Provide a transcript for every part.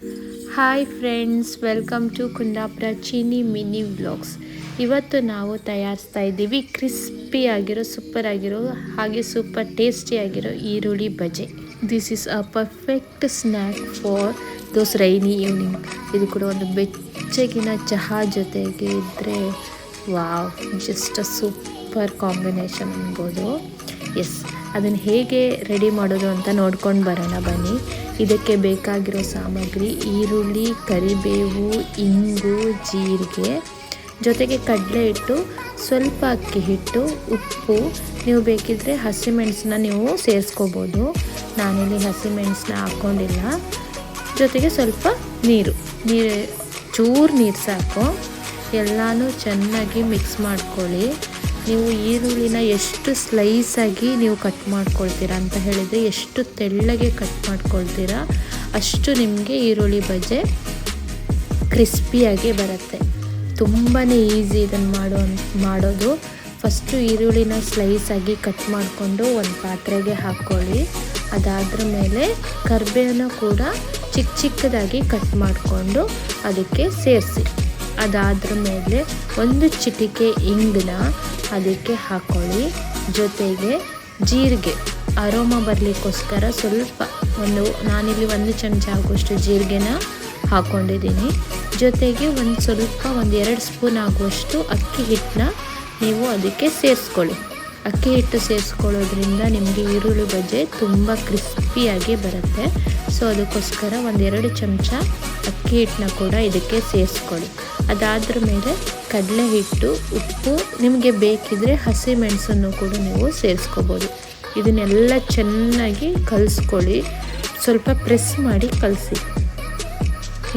Hi friends welcome to Kundapura Cheeni mini vlogs ಇವತ್ತು ನಾವು ತಯಾರಿಸ್ತಾ ಇದ್ದೀವಿ ಸೂಪರ್ ಆಗಿರೋ ಹಾಗೆ ಸೂಪರ್ ಟೇಸ್ಟಿ ಆಗಿರೋ ಈರುಳ್ಳಿ ಬಜೆ. This is a perfect snack for those rainy evening ಇದು ಕೂಡ ಒಂದು ಬೆಚ್ಚಗಿನ ಚಹಾ ಜೊತೆಗೆ ಇದ್ದರೆ wow just a super combination ಅನ್ಬೋದು. ಎಸ್ ಅದನ್ನು ಹೇಗೆ ರೆಡಿ ಮಾಡೋದು ಅಂತ ನೋಡ್ಕೊಂಡು ಬರೋಣ ಬನ್ನಿ. ಇದಕ್ಕೆ ಬೇಕಾಗಿರೋ ಸಾಮಗ್ರಿ ಈರುಳ್ಳಿ, ಕರಿಬೇವು, ಇಂಗು, ಜೀರಿಗೆ. ಜೊತೆಗೆ ಕಡಲೆ ಹಿಟ್ಟು, ಸ್ವಲ್ಪ ಅಕ್ಕಿ ಹಿಟ್ಟು, ಉಪ್ಪು. ನೀವು ಬೇಕಿದ್ದರೆ ಹಸಿಮೆಣಸನ್ನ ನೀವು ಸೇರಿಸ್ಕೋಬೋದು. ನಾನಿಲ್ಲಿ ಹಸಿಮೆಣಸನ್ನ ಹಾಕ್ಕೊಂಡಿಲ್ಲ. ಜೊತೆಗೆ ಸ್ವಲ್ಪ ನೀರು. ನೀರು ಚೂರು ನೀರು ಸಾಕು. ಎಲ್ಲನೂ ಚೆನ್ನಾಗಿ ಮಿಕ್ಸ್ ಮಾಡ್ಕೊಳ್ಳಿ. ನೀವು ಈರುಳ್ಳಿನ ಎಷ್ಟು ಸ್ಲೈಸಾಗಿ ನೀವು ಕಟ್ ಮಾಡ್ಕೊಳ್ತೀರಾ ಅಂತ ಹೇಳಿದರೆ ಎಷ್ಟು ತೆಳ್ಳಗೆ ಕಟ್ ಮಾಡ್ಕೊಳ್ತೀರಾ, ಅಷ್ಟು ನಿಮಗೆ ಈರುಳ್ಳಿ ಬಜೆ ಕ್ರಿಸ್ಪಿಯಾಗಿ ಬರುತ್ತೆ. ತುಂಬಾ ಈಸಿ ಇದನ್ನು ಮಾಡೋ ಮಾಡೋದು. ಫಸ್ಟು ಈರುಳ್ಳಿನ ಸ್ಲೈಸಾಗಿ ಕಟ್ ಮಾಡಿಕೊಂಡು ಒಂದು ಪಾತ್ರೆಗೆ ಹಾಕ್ಕೊಳ್ಳಿ. ಅದಾದ್ರ ಮೇಲೆ ಕರ್ಬೇವನ್ನ ಕೂಡ ಚಿಕ್ಕ ಚಿಕ್ಕದಾಗಿ ಕಟ್ ಮಾಡಿಕೊಂಡು ಅದಕ್ಕೆ ಸೇರಿಸಿ. ಅದಾದ್ರ ಮೇಲೆ ಒಂದು ಚಿಟಿಕೆ ಇಂಗನ್ನ ಅದಕ್ಕೆ ಹಾಕ್ಕೊಳ್ಳಿ ಜೊತೆಗೆ ಜೀರಿಗೆ. ಅರೋಮ ಬರಲಿಕ್ಕೋಸ್ಕರ ಸ್ವಲ್ಪ ಒಂದು, ನಾನಿಲ್ಲಿ ಒಂದು ಚಮಚ ಆಗುವಷ್ಟು ಜೀರಿಗೆನ ಹಾಕ್ಕೊಂಡಿದ್ದೀನಿ ಜೊತೆಗೆ ಒಂದು ಸ್ವಲ್ಪ, ಒಂದು ಎರಡು ಸ್ಪೂನ್ ಆಗುವಷ್ಟು ಅಕ್ಕಿ ಹಿಟ್ಟನ್ನ ನೀವು ಅದಕ್ಕೆ ಸೇರಿಸ್ಕೊಳ್ಳಿ. ಅಕ್ಕಿ ಹಿಟ್ಟು ಸೇರಿಸ್ಕೊಳ್ಳೋದ್ರಿಂದ ನಿಮಗೆ ಈರುಳ್ಳಿ ಬಜ್ಜೆ ತುಂಬ ಕ್ರಿಸ್ಪಿಯಾಗಿ ಬರುತ್ತೆ. ಸೊ, ಅದಕ್ಕೋಸ್ಕರ ಒಂದೆರಡು ಚಮಚ ಅಕ್ಕಿ ಹಿಟ್ಟನ್ನ ಕೂಡ ಇದಕ್ಕೆ ಸೇರಿಸ್ಕೊಳ್ಳಿ. ಅದಾದ್ರ ಮೇಲೆ ಕಡಲೆ ಹಿಟ್ಟು, ಉಪ್ಪು, ನಿಮಗೆ ಬೇಕಿದ್ರೆ ಹಸಿ ಮೆಣಸನ್ನು ಕೂಡ ನೀವು ಸೇರಿಸ್ಕೋಬೋದು. ಇದನ್ನೆಲ್ಲ ಚೆನ್ನಾಗಿ ಕಲಿಸ್ಕೊಳ್ಳಿ. ಸ್ವಲ್ಪ ಪ್ರೆಸ್ ಮಾಡಿ ಕಲಸಿ.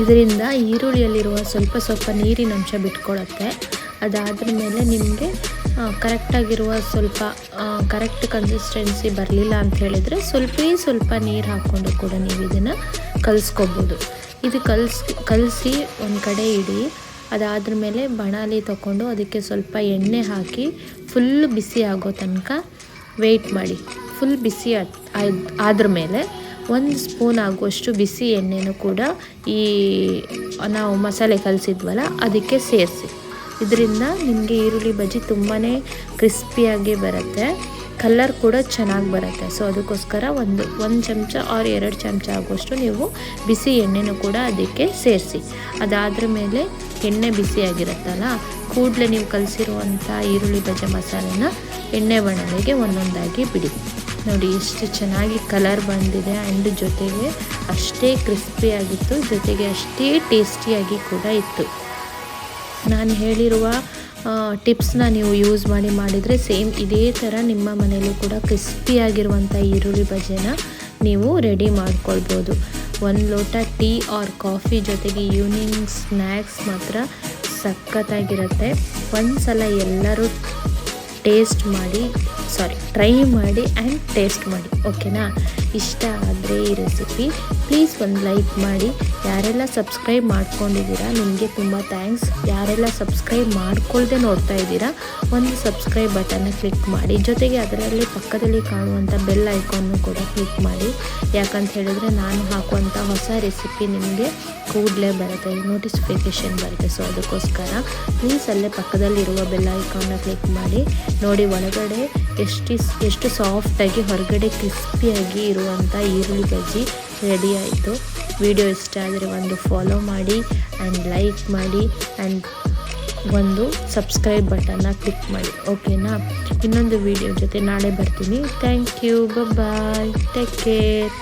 ಇದರಿಂದ ಈರುಳ್ಳಿಯಲ್ಲಿರುವ ಸ್ವಲ್ಪ ಸ್ವಲ್ಪ ನೀರಿನ ಅಂಶ ಬಿಟ್ಕೊಳ್ಳುತ್ತೆ ಅದಾದ್ರ ಮೇಲೆ ನಿಮಗೆ ಕರೆಕ್ಟಾಗಿರುವ ಸ್ವಲ್ಪ ಕರೆಕ್ಟ್ ಕನ್ಸಿಸ್ಟೆನ್ಸಿ ಬರಲಿಲ್ಲ ಅಂತ ಹೇಳಿದರೆ ಸ್ವಲ್ಪ ಸ್ವಲ್ಪ ನೀರು ಹಾಕ್ಕೊಂಡು ಕೂಡ ನೀವು ಇದನ್ನು ಕಲಿಸ್ಕೋಬೋದು. ಇದು ಕಲಿಸ್, ಕಲಸಿ ಒಂದು ಕಡೆ ಇಡಿ. ಅದಾದ್ರ ಮೇಲೆ ಬಣಾಲಿ ತಗೊಂಡು ಅದಕ್ಕೆ ಸ್ವಲ್ಪ ಎಣ್ಣೆ ಹಾಕಿ ಫುಲ್ ಬಿಸಿ ಆಗೋ ತನಕ ವೆಯ್ಟ್ ಮಾಡಿ. ಫುಲ್ ಬಿಸಿ ಆದ್ರ ಮೇಲೆ ಒಂದು ಸ್ಪೂನ್ ಆಗುವಷ್ಟು ಬಿಸಿ ಎಣ್ಣೆನೂ ಕೂಡ ಈ, ನಾವು ಮಸಾಲೆ ಕಲಿಸಿದ್ವಲ್ಲ ಅದಕ್ಕೆ ಸೇರಿಸಿ. ಇದರಿಂದ ನಿಮಗೆ ಈರುಳ್ಳಿ ಬಜ್ಜಿ ತುಂಬಾ ಕ್ರಿಸ್ಪಿಯಾಗಿ ಬರುತ್ತೆ. ಕಲರ್ ಕೂಡ ಚೆನ್ನಾಗಿ ಬರುತ್ತೆ. ಸೊ ಅದಕ್ಕೋಸ್ಕರ ಒಂದು ಒಂದು ಚಮಚ ಆರ್ ಎರಡು ಚಮಚ ಆಗುವಷ್ಟು ನೀವು ಬಿಸಿ ಎಣ್ಣೆನೂ ಕೂಡ ಅದಕ್ಕೆ ಸೇರಿಸಿ. ಅದಾದ್ರ ಮೇಲೆ ಎಣ್ಣೆ ಬಿಸಿಯಾಗಿರುತ್ತಲ್ಲ ಕೂಡಲೇ ನೀವು ಕಲಸಿರುವಂಥ ಈರುಳ್ಳಿ ಬಜೆ ಮಸಾಲೆನ ಎಣ್ಣೆ ಬಣಲೆಗೆ ಒಂದೊಂದಾಗಿ ಬಿಡಿ. ನೋಡಿ, ಎಷ್ಟು ಚೆನ್ನಾಗಿ ಕಲರ್ ಬಂದಿದೆ ಆ್ಯಂಡ್ ಜೊತೆಗೆ ಅಷ್ಟೇ ಕ್ರಿಸ್ಪಿಯಾಗಿತ್ತು ಜೊತೆಗೆ ಅಷ್ಟೇ ಟೇಸ್ಟಿಯಾಗಿ ಕೂಡ ಇತ್ತು. ನಾನು ಹೇಳಿರುವ ಟಿಪ್ಸ್ನ ನೀವು ಯೂಸ್ ಮಾಡಿ ಮಾಡಿದರೆ ಸೇಮ್ ಇದೇ ಥರ ನಿಮ್ಮ ಮನೆಯಲ್ಲೂ ಕೂಡ ಕ್ರಿಸ್ಪಿಯಾಗಿರುವಂಥ ಈರುಳ್ಳಿ ಬಜೆನ ನೀವು ರೆಡಿ ಮಾಡ್ಕೊಳ್ಬೋದು. ಒಂದು ಲೋಟ ಟೀ ಆರ್ ಕಾಫಿ ಜೊತೆಗೆ ಈವ್ನಿಂಗ್ ಸ್ನ್ಯಾಕ್ಸ್ ಮಾತ್ರ ಸಖತ್ತಾಗಿರುತ್ತೆ. ಒಂದು ಸಲ ಎಲ್ಲರೂ ಟೇಸ್ಟ್ ಮಾಡಿ, ಸಾರಿ, ಟ್ರೈ ಮಾಡಿ ಆ್ಯಂಡ್ ಟೇಸ್ಟ್ ಮಾಡಿ, ಓಕೆನಾ? ಇಷ್ಟ ಆದರೆ ಈ ರೆಸಿಪಿ ಪ್ಲೀಸ್ ಒಂದು ಲೈಕ್ ಮಾಡಿ. ಯಾರೆಲ್ಲ ಸಬ್ಸ್ಕ್ರೈಬ್ ಮಾಡ್ಕೊಂಡಿದ್ದೀರಾ, ನಿಮಗೆ ತುಂಬ ಥ್ಯಾಂಕ್ಸ್ ಯಾರೆಲ್ಲ ಸಬ್ಸ್ಕ್ರೈಬ್ ಮಾಡ್ಕೊಳ್ದೆ ನೋಡ್ತಾ ಇದ್ದೀರಾ, ಒಂದು ಸಬ್ಸ್ಕ್ರೈಬ್ ಬಟನ್ನ ಕ್ಲಿಕ್ ಮಾಡಿ. ಜೊತೆಗೆ ಅದರಲ್ಲಿ ಪಕ್ಕದಲ್ಲಿ ಕಾಣುವಂಥ ಬೆಲ್ ಐಕಾನ್ನು ಕೂಡ ಕ್ಲಿಕ್ ಮಾಡಿ. ಯಾಕಂತ ಹೇಳಿದ್ರೆ ನಾನು ಹಾಕುವಂಥ ಹೊಸ ರೆಸಿಪಿ ನಿಮಗೆ ಕೂಡಲೇ ಬರುತ್ತೆ ನೋಟಿಫಿಕೇಷನ್ ಬರುತ್ತೆ. ಸೊ ಅದಕ್ಕೋಸ್ಕರ ಪ್ಲೀಸ್ ಅಲ್ಲೇ ಪಕ್ಕದಲ್ಲಿರುವ ಬೆಲ್ ಐಕಾನ್ನ ಕ್ಲಿಕ್ ಮಾಡಿ. ನೋಡಿ, ಒಳಗಡೆ ಎಷ್ಟು ಎಷ್ಟು ಸಾಫ್ಟಾಗಿ ಹೊರಗಡೆ ಕ್ರಿಸ್ಪಿಯಾಗಿ ಇರುವಂಥ ಈರುಳ್ಳಿ ಗಜ್ಜಿ ರೆಡಿ ಆಯಿತು. ವಿಡಿಯೋ ಇಷ್ಟ ಆದರೆ ಒಂದು ಫಾಲೋ ಮಾಡಿ ಆ್ಯಂಡ್ ಲೈಕ್ ಮಾಡಿ ಆ್ಯಂಡ್ ಒಂದು ಸಬ್ಸ್ಕ್ರೈಬ್ ಬಟನ್ನ ಕ್ಲಿಕ್ ಮಾಡಿ. ಓಕೆನಾ ಇನ್ನೊಂದು ವಿಡಿಯೋ ಜೊತೆ ನಾಳೆ ಬರ್ತೀನಿ. Thank you bye take care